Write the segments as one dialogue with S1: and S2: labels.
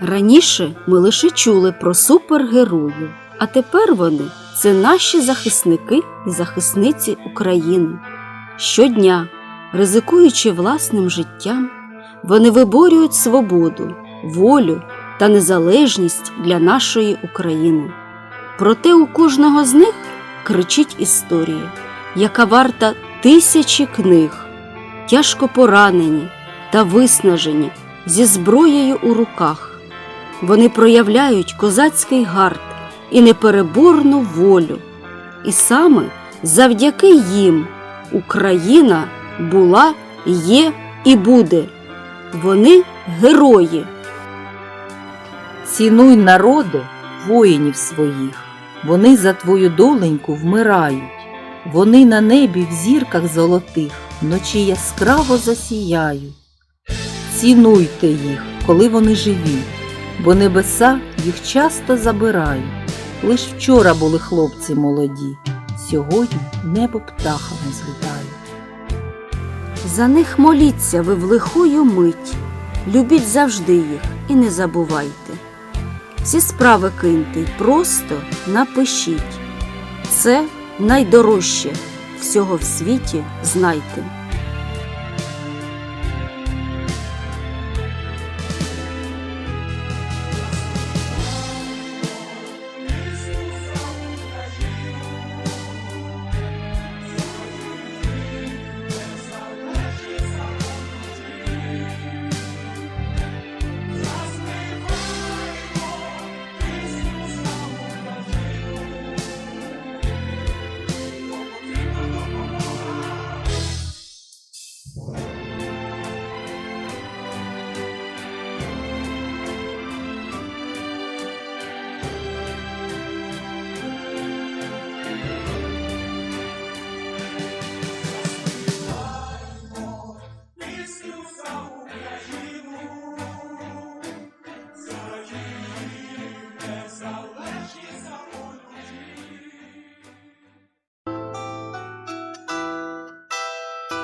S1: Раніше ми лише чули про супергероїв, а тепер вони це наші захисники і захисниці України. Щодня, ризикуючи власним життям, вони виборюють свободу, волю та незалежність для нашої України. Проте у кожного з них кричить історія, яка варта тисячі книг, тяжко поранені та виснажені зі зброєю у руках. Вони проявляють козацький гард і непереборну волю. І саме завдяки їм Україна була, є і буде. Вони герої.
S2: Цінуй народи воїнів своїх, вони за твою доленьку вмирають, вони на небі в зірках золотих вночі яскраво засіяють. Цінуйте їх, коли вони живі, бо небеса їх часто забирають. Лиш вчора були хлопці молоді, сьогодні небо птахами злітають.
S1: За них моліться ви в лихую мить, любіть завжди їх і не забувайте. Всі справи киньте й просто напишіть. Це найдорожче всього в світі знайте.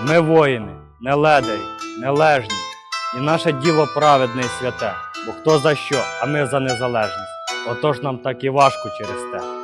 S3: Ми воїни, не ледарі, не лежні, і наше діло праведне і святе, бо хто за що, а ми за незалежність. Отож нам так і важко через те.